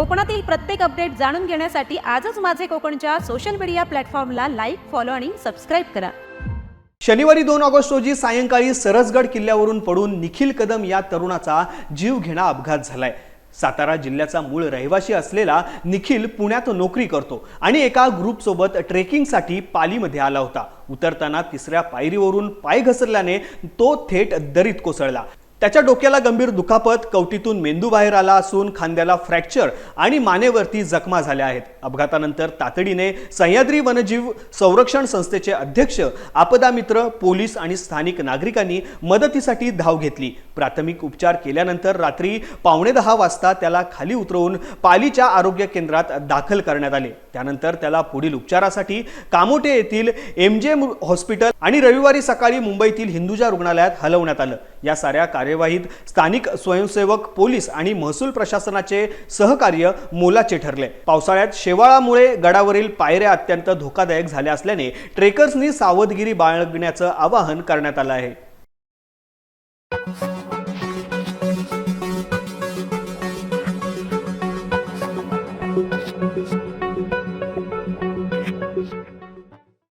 कोकणातील प्रत्येक अपडेट जाणून घेण्यासाठी आजच माझे कोकणच्या सोशल मीडिया प्लॅटफॉर्मला लाईक फॉलो आणि सबस्क्राईब करा. शनिवारी दोन ऑगस्ट रोजी सायंकाळी सरसगड किल्ल्यावरून पडून निखिल कदम या तरुणाचा जीवघेणा अपघात झालाय. सातारा जिल्ह्याचा मूळ रहिवासी असलेला निखिल पुण्यात नोकरी करतो आणि एका ग्रुपसोबत ट्रेकिंगसाठी पालीमध्ये आला होता. उतरताना तिसऱ्या पायरीवरून पाय घसरल्याने तो थेट दरीत कोसळला. त्याच्या डोक्याला गंभीर दुखापत कवटीतून मेंदू बाहेर आला असून खांद्याला फ्रॅक्चर आणि मानेवरती जखमा झाल्या आहेत. अपघातानंतर तातडीने सह्याद्री वनजीव संरक्षण संस्थेचे अध्यक्ष आपदा मित्र पोलीस आणि स्थानिक नागरिकांनी मदतीसाठी धाव घेतली. प्राथमिक उपचार केल्यानंतर रात्री पावणे दहा वाजता त्याला खाली उतरवून पालीच्या आरोग्य केंद्रात दाखल करण्यात आले. त्यानंतर त्याला पुढील उपचारासाठी कामोटे येथील एम जे हॉस्पिटल आणि रविवारी सकाळी मुंबईतील हिंदुजा रुग्णालयात हलवण्यात आलं. या साऱ्या कार्य कार्यवाहीत स्थानिक स्वयंसेवक पोलीस आणि महसूल प्रशासनाचे सहकार्य मोलाचे ठरले. पावसाळ्यात शेवाळामुळे गडावरील पायऱ्या अत्यंत धोकादायक झाल्या असल्याने ट्रेकर्सनी सावधगिरी बाळगण्याचं आवाहन करण्यात आलं आहे.